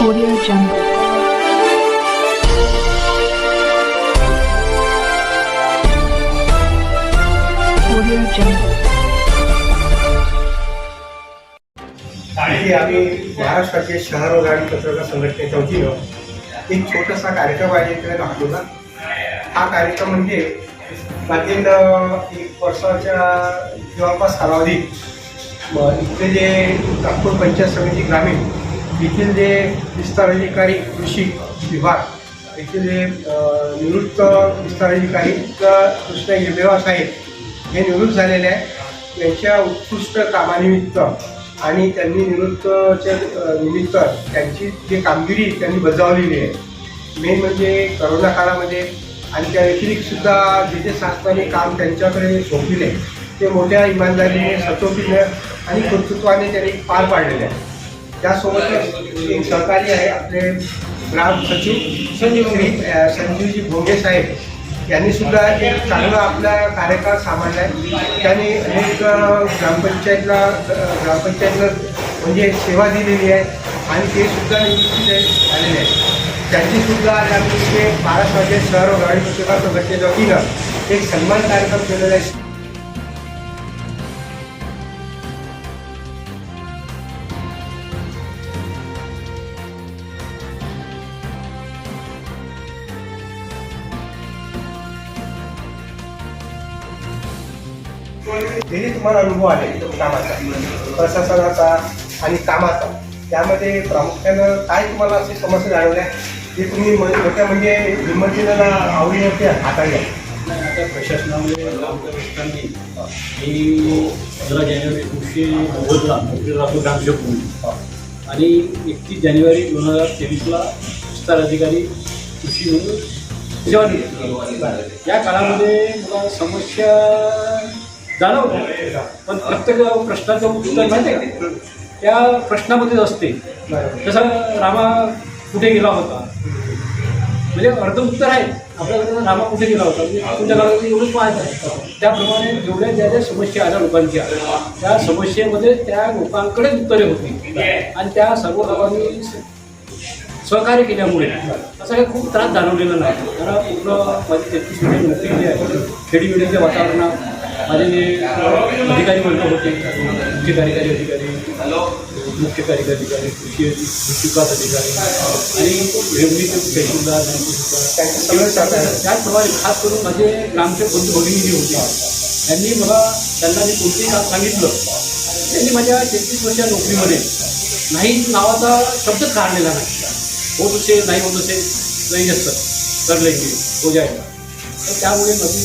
Audio Jungle. Audio Jungle. आणि आम्ही महाराष्ट्राचे शहर व गाडी पत्रकार संघटनेच्या वतीनं एक छोटासा कार्यक्रम आयोजित राहतो ना हा कार्यक्रम म्हणजे मागील एक वर्षाच्या जवळपास कालावधीत इथले जे नागपूर पंचायत समिती ग्रामीण येथील जे विस्तार अधिकारी कृषी विभाग येथील जे निवृत्त विस्तार अधिकारी कृष्ण हिरदेवा साहेब हे निवृत्त झालेले आहे त्यांच्या उत्कृष्ट कामानिमित्त आणि त्यांनी निवृत्तच्या निमित्त त्यांची जे कामगिरी त्यांनी बजावलेली आहे. मेन म्हणजे करोना काळामध्ये आणि त्या व्यतिरिक्तसुद्धा जे जे शासनाने काम त्यांच्याकडे सोपविले ते मोठ्या इमानदारीने सचोटीनं आणि कर्तृत्वाने त्यांनी पार पाडलेले आहे त्यासोबतच एक सहकारी आहे आपले ग्राम सचिव संजीवजी संजीवजी भोंगे साहेब. यांनी सुद्धा एक चांगला आपला कार्यकाळ सांभाळला आहे त्यांनी अनेक ग्रामपंचायतला ग्रामपंचायतला म्हणजे सेवा दिलेली आहे आणि ते सुद्धा निश्चित झालेले आहे त्यांची सुद्धा आज आम्ही इथे महाराष्ट्राचे शहर ग्रामीण गाडी पत्रकार संघटनेच्या वतीनं एक सन्मान कार्यक्रम केलेला आहे. जे तुम्हाला अनुभव आले कामाचा प्रशासनाचा आणि कामाचा त्यामध्ये प्रामुख्यानं काय तुम्हाला असे समस्या जाणवल्या? जे तुम्ही मोठ्या म्हणजे हिंमतीनं आवडीने ते हाताळल्या आता प्रशासनामध्ये ग्रामप्रवेशांनी मी पंधरा जानेवारी एकोणीसशे नव्वदला नोकरी ग्रामसेवक म्हणून आणि एकतीस जानेवारी दोन हजार तेवीसला विस्तार अधिकारी कृषी म्हणून या काळामध्ये मला समस्या जाणवल्या पण प्रत्येक प्रश्नाचं उत्तर माहिती आहे का? त्या प्रश्नामध्येच असते. जसं रामा कुठे गेला होता? म्हणजे अर्ध उत्तर आहे. आपल्याकडे रामा कुठे गेला होता? म्हणजे तुमच्या काळात एवढंच माहीत आहे. त्याप्रमाणे जेवढ्या ज्या ज्या समस्या आल्या लोकांच्या त्या समस्येमध्ये त्या लोकांकडे उत्तरे होती. आणि त्या सर्व लोकांनी सहकार्य केल्यामुळे असा काही खूप त्रास जाणवलेला नाही. कारण पूर्ण माझी तेहतीस मिनिट नोकरी जी आहे. खेडीमेडीच्या वातावरणात माझे जे अधिकारी वर्ग होते मुख्य कार्यकारी अधिकारी मुख्य कार्यकारी अधिकारी कृषी विकास अधिकारी आणि रेवन्यूचे तहसीलदार. त्याचप्रमाणे खास करून माझे ग्रामचे बंधू भगिनी जे होते त्यांनी मला त्यांना मी कोणतेही काम सांगितलं त्यांनी माझ्या तेहतीस वर्षा नोकरीमध्ये नाही नावाचा शब्दच काढलेला नाही होत असे नाही होत असे नाही जास्त कर लेंगे हो जाएगा तर त्यामुळे अगदी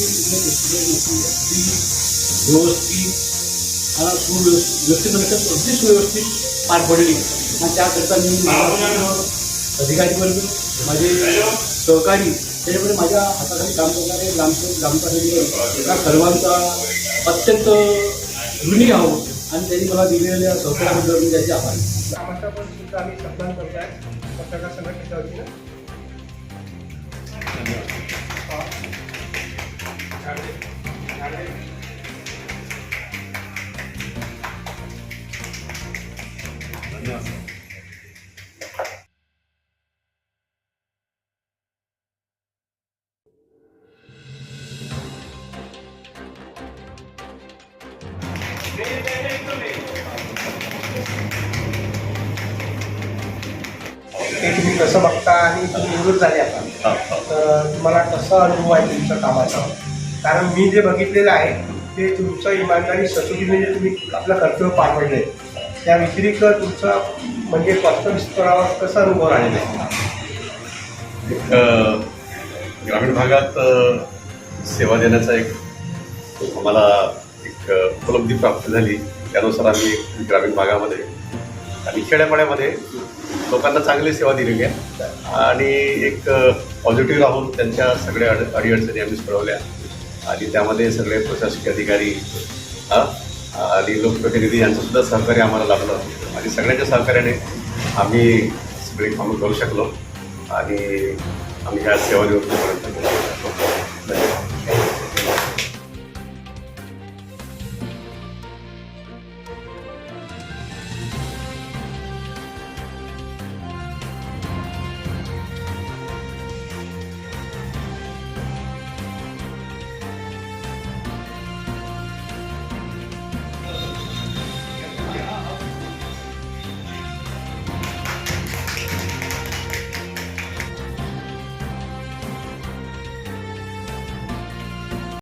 व्यवस्थित आणि सुव्यवस्थित व्यवस्थित म्हणजे अगदी सुव्यवस्थित पार पडली. आणि त्याकरता मी अधिकारी वर्ग माझे सहकारी त्याच्यामुळे माझ्या हाताखाली काम करणारे ग्रामसेवक ग्रामपंचायती या सर्वांचा अत्यंत ऋणी आहोत आणि त्यांनी मला दिलेल्या सहकार्याबद्दल मी त्याचे आभार आम्ही सन्मान करतो आहे. पत्रकार संघटनेच्या वतीनं. ते तुम्ही कसं बघता आणि तुम्ही निवृत्त झाले आता तर तुम्हाला कसा अनुभव आहे तुमच्या कामाचा? कारण मी जे बघितलेलं आहे ते तुमचं इमानदारी सचोटीने जे तुम्ही आपलं कर्तव्य पार पडले त्या व्यतिरिक्त तुमचा म्हणजे वास्तविक स्तरावर कसा अनुभव आलेला आहे? ग्रामीण भागात सेवा देण्याचा एक आम्हाला उपलब्धी प्राप्त झाली. त्यानुसार आम्ही ग्रामीण भागामध्ये आणि खेड्यापाड्यामध्ये लोकांना चांगली सेवा दिलेली आहे. आणि एक पॉझिटिव्ह राहून त्यांच्या सगळ्या अड अडीअडचणी आम्ही सोडवल्या. आणि त्यामध्ये सगळे प्रशासकीय अधिकारी आणि लोकप्रतिनिधी यांचंसुद्धा सहकार्य आम्हाला लाभलं. आणि सगळ्यांच्या सहकार्याने आम्ही सगळी कामं करू शकलो. आणि आम्ही ह्या सेवा निवृत्तीपर्यंत